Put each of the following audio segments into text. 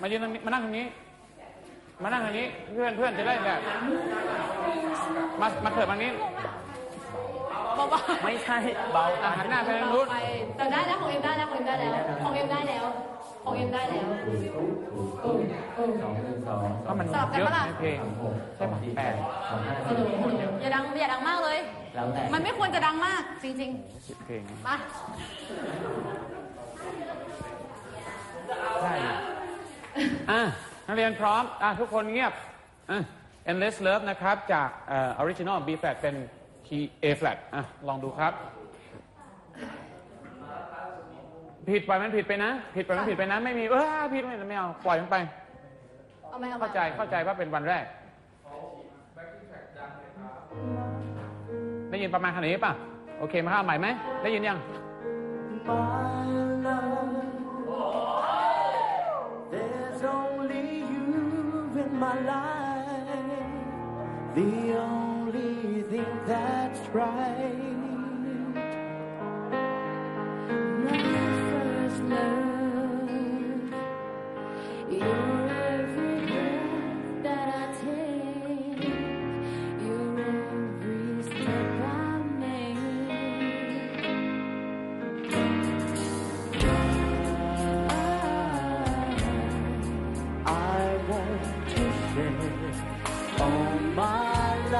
มายืนตรงนี้มานั่งตรงนี้ มานั่งตรงนี้ เพื่อนเพื่อนจะได้แบบ มามาเถิดมานี้เบาไม่ใช่เบาอะหันหน้าไปทางนู้นๆไปแต่ได้แล้วของเอ็มได้แล้วของเอ็มได้แล้วของเอ็มได้แล้วของเอ็มได้แล้วเออเออก็มันสลับกันเยอะปะล่ะ ในเพลงใช่ไหมแปดอย่าดังอย่าดังมากเลย แล้วแต่มันไม่ควรจะดังมาก จริงสิบเพลงๆมา ได้อยู่ อะนักเรียนพร้อมอะทุกคนเงียบอะ endless love นะครับ จากเอ่อ original B flat เป็น key A flat อะ ลองดูครับ ผิดปล่อยมันผิดไปนะ ผิดปล่อยมันผิดไปนะ ไม่มีเออผิดไม่ไม่เอา ปล่อยมันไป เอาไหมเอาไหมเข้าใจเข้าใจว่าเป็นวันแรก ได้ยินประมาณขนาดนี้ป่ะ โอเค มาข้าใหม่ไหม ได้ยินยัง My The only thing that's right My first love, you're every breath that I take, you're every step I make. I want to share all my you.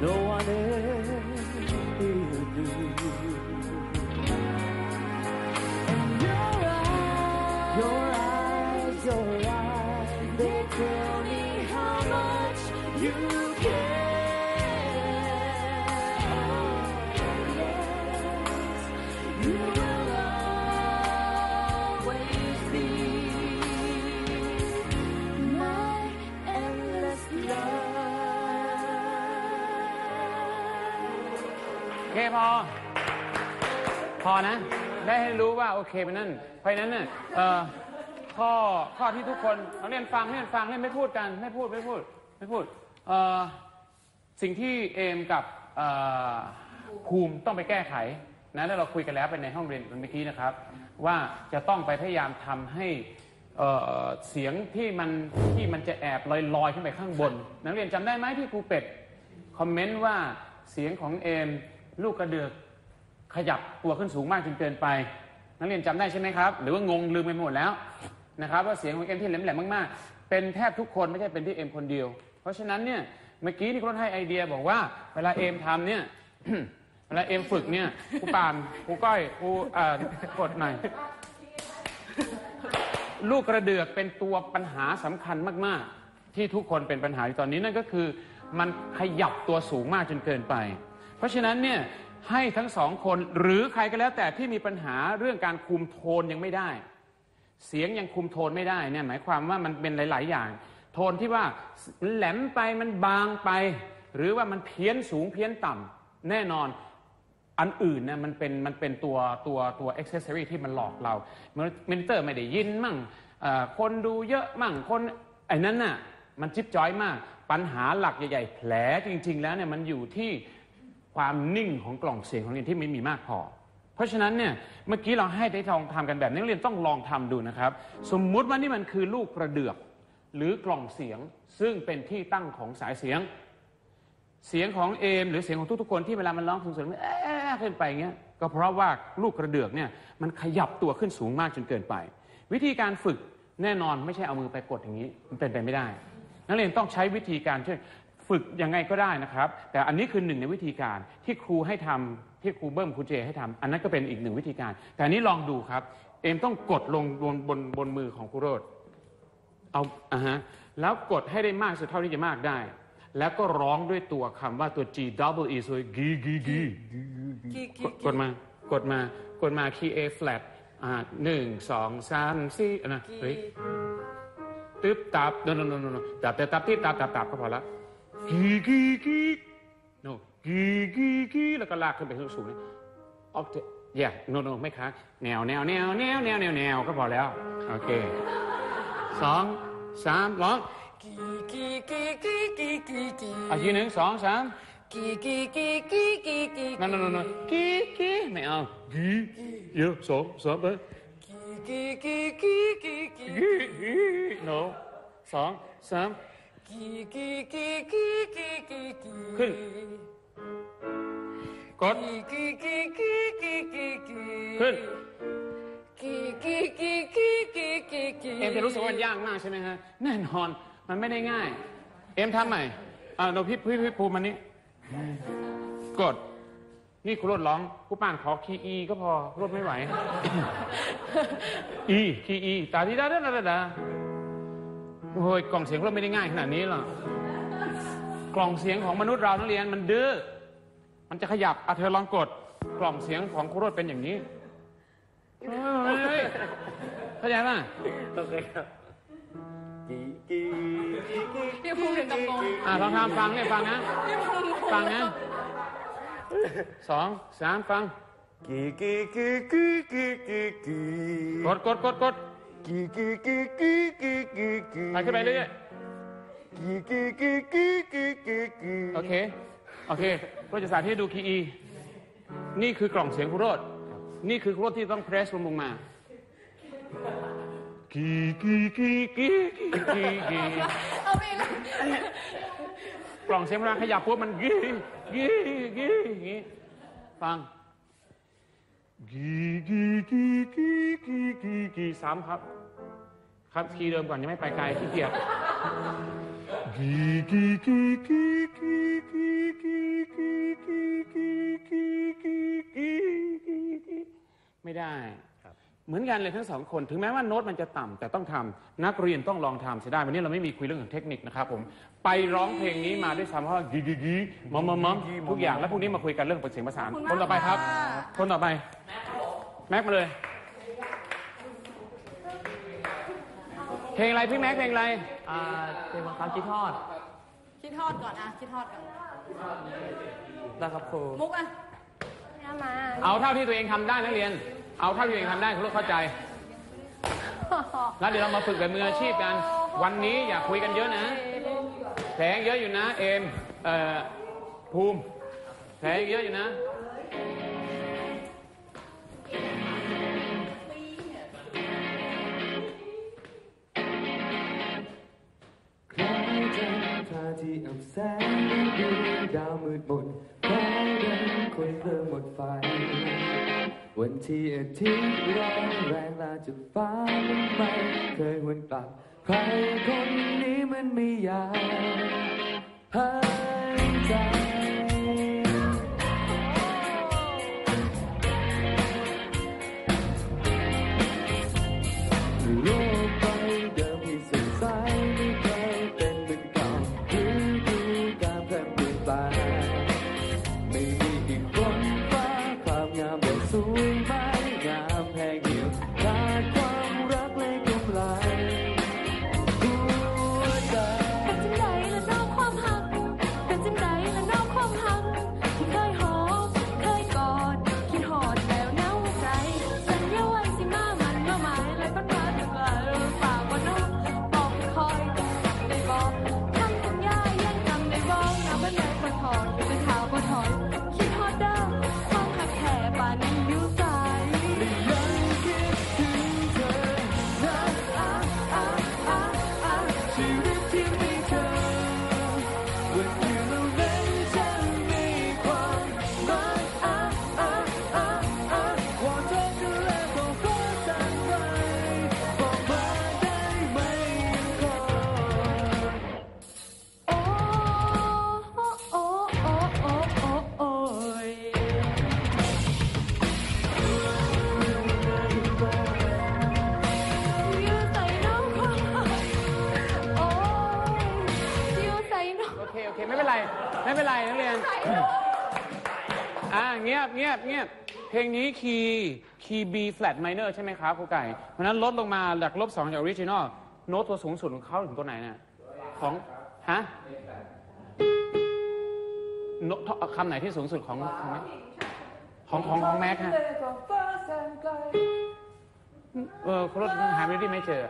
No one else will do. And your eyes, your eyes, your eyes, they tell me how much you care. เคพอ พอนะ ได้ให้รู้ว่าโอเคไปนั่นเพราะฉะนั้นเนี่ยเอ่อข้อข้อที่ทุกคนเราเรียนฟังเรียนฟังเรียนไม่พูดกันไม่พูดไม่พูดไม่พูดเอ่อสิ่งที่เอมกับเอ่อภูมิต้องไปแก้ไขนะแล้วเราคุยกันแล้วไปในห้องเรียนเมื่อกี้นะครับ ว่าจะต้องไปพยายามทำให้เอ่อเสียงที่มันที่มันจะแอบลอยลอยขึ้นไปข้างบน นักเรียนจำได้ไหมที่ครูเป็ดคอมเมนต์ว่าเสียงของเอม ลูกกระเดือกขยับตัวขึ้นสูงมากจนเกินไป นักเรียนจำได้ใช่ไหมครับ หรือว่างงลืมไปหมดแล้วนะครับว่าเสียงของเอ็มที่แหลมๆมากๆ เป็นแทบทุกคนไม่ใช่เป็นที่เอ็มคนเดียว เพราะฉะนั้นเนี่ยเมื่อกี้นี่คุณให้ไอเดียบอกว่า เวลาเอ็มทำเนี่ยเวลาเอ็มฝึกเนี่ยครูปานครูก้อยครูเอ่อกดหน่อยลูกกระเดือกเป็นตัวปัญหาสำคัญมาก ๆ ที่ทุกคนเป็นปัญหาอยู่ตอนนี้นั่นก็คือ มันขยับตัวสูงมากจนเกินไป เพราะฉะนั้นเนี่ยให้ทั้งสองคนหรือใครก็แล้วแต่ที่มีปัญหาเรื่องการคุมโทนยังไม่ได้ เสียงยังคุมโทนไม่ได้เนี่ยหมายความว่ามันเป็นหลาย ๆ อย่าง โทนที่ว่ามันแหลมไปมันบางไป หรือว่ามันเพี้ยนสูงเพี้ยนต่ำแน่นอนอันอื่นเนี่ยมันเป็นมันเป็นตัวตัวตัวอ็อกเซสซอรีที่มันหลอกเรามินเตอร์ไม่ได้ยินมั่งคนดูเยอะมั่งคนไอ้นั้นน่ะมันจิ๊บจ้อยมาก ปัญหาหลักใหญ่ ๆ แผลจริง ๆ แล้วเนี่ยมันอยู่ที่ ความนิ่งของกล่องเสียงของเรียนที่ไม่มีมากพอ เพราะฉะนั้นเนี่ยเมื่อกี้เราให้ได้ลองทำกันแบบนี้นักเรียนต้องลองทำดูนะครับ สมมุติว่านี่มันคือลูกกระเดือก หรือกล่องเสียงซึ่งเป็นที่ตั้งของสายเสียง เสียงของเอมหรือเสียงของทุกๆคนที่เวลามันร้องสูงๆมันเอ๊ะขึ้นไปเงี้ยก็เพราะว่าลูกกระเดือกเนี่ยมันขยับตัวขึ้นสูงมากจนเกินไป วิธีการฝึกแน่นอนไม่ใช่เอามือไปกดอย่างนี้มันเป็นไปไม่ได้ นักเรียนต้องใช้วิธีการช่วย ฝึกยังไงก็ได้นะครับ แต่อันนี้คือหนึ่งในวิธีการที่ครูให้ทำที่ครูเบิ้มครูเจให้ทำอันนั้นก็เป็นอีกหนึ่งวิธีการ แต่อันนี้ลองดูครับ เอมต้องกดลงบนบนบนมือของครูโรดเอาอะฮะแล้วกดให้ได้มากสุดเท่าที่จะมากได้ แล้วก็ร้องด้วยตัวคำว่าตัว G double E สวยกีกีกีกดกดมากดมากดมา key A flat อ่าหนึ่งสองสามสี่อะนะเฮ้ยตึ๊บตับโนโนโนโนโนตับตับตับที่ตับตับตับก็พอละ กีกีกีโนกีกีกีแล้วก็ลากขึ้นไปสูงๆนี่ออกเถอย่าโนโนไม่ค้างแนวแนวแนวแนวแนวแนวแนวก็พอแล้ว โอเคสองสามร้องกีกีกีกีกีกีกีเอาทีหนึ่งสองสามกีกีกีกีกีกีนั่นนั่นนั่นกี้กี้ไม่เอากี้เยอะสองสามไปกีกีกีกีกีกี้กี้ no สองสาม กีกีกีกีกีกีกีขึ้น กด กีกีกีกีกีกีขึ้น กีกีกีกีกีกีกีเอ็มจะรู้สึกว่ามันยากมากใช่ไหมฮะ แน่นอน มันไม่ได้ง่าย เอ็มทำใหม่อ่าเราพี่พี่พี่ภูมิมันนี้ กด นี่คุณรถร้อง ผู้ป่านขอคีย์อีก็พอรถไม่ไหว อีคีย์อีตาดีดาดาดาดาดา โอ้ยกล่องเสียงรถไม่ได้ง่ายขนาดนี้หรอกกล่องเสียงของมนุษย์เรานักเรียนมันดื้อมันจะขยับอะเธอลองกด กล่องเสียงของคุณรถเป็นอย่างนี้เฮ้ยเข้าใจป่ะโอเคครับกีกีกีกีพี่ภูมิถึงกับงงอะลองทำฟังเนี่ยฟังนะฟังนะสองสามฟังกีกีกีกีกีกีกีกดกดกดกด กีกีกีกีกีกีกีไปขึ้นไปเรื่อยกีกีกีกีกีกีกีๆโอเค โอเคเราจะสาธิตให้ดูคีย์อี นี่คือกล่องเสียงคุโรดนี่คือคุโรดที่ต้องเพรสลงลงมา กีกีกีกีกีกีกีเอาไปเลยกล่องเสียงเวลาขยับปุ๊บมันกีกีกีอย่างงี้ฟัง กีกีกีกีกีกีกีซ้ำครับ ครับคีย์เดิมก่อนยังไม่ไปไกลขี้เกียจกีกีกีกีกีกีกี อนกันเลยทั้งสองคน ถึงแม้ว่าโน้ตมันจะต่ำแต่ต้องทำนักเรียนต้องลองทำเสียได้วันนี้เราไม่มีคุยเรื่องของเทคนิคนะครับผมไปร้องเพลงนี้มาด้วยซ้ำเพราะว่ากีกีกีมอมมอมมอมทุกอย่างแล้วพรุ่งนี้มาคุยกันเรื่องเสียงประสานคนต่อไปครับ คนต่อไป แม็กมาเลย เพลงอะไรพี่แม็กเพลงอะไรอ่าเป็นบังคับคิดทอดคิดทอดก่อนอะคิดทอดก่อนได้ครับครูมุกอะมาเอาเท่าที่ตัวเองทำได้นักเรียน เอาเท่าที่ตัวเองทำได้คุณลูกเข้าใจ แล้วเดี๋ยวเรามาฝึกแบบมืออาชีพกัน วันนี้อย่าคุยกันเยอะนะแผลยังเยอะอยู่นะ เอมเอ่อภูมิแผลยังเยอะอยู่นะที่อับแสงดูดาวมืดมนคล้ายดังคนเริ่มหมดไฟ วันที่อาทิตย์ร้อนแรงลาจากฟ้ามันไม่เคยหวนกลับ ใครคนนี้มันไม่อยากหายใจ นักเรียน อ่าเงียบเงียบเงียบเพลงนี้คีย์คีย์ B flat minor ใช่ไหมครับครูไก่ เพราะฉะนั้นลดลงมาจากลบสองจากออริจินอลโน้ตตัวสูงสุดของเขาถึงตัวไหนเนี่ยของฮะโน้ตคำไหนที่สูงสุดของของแม็กของของของแม็กฮะเออเขาลดหาไม่ได้ไม่เจอ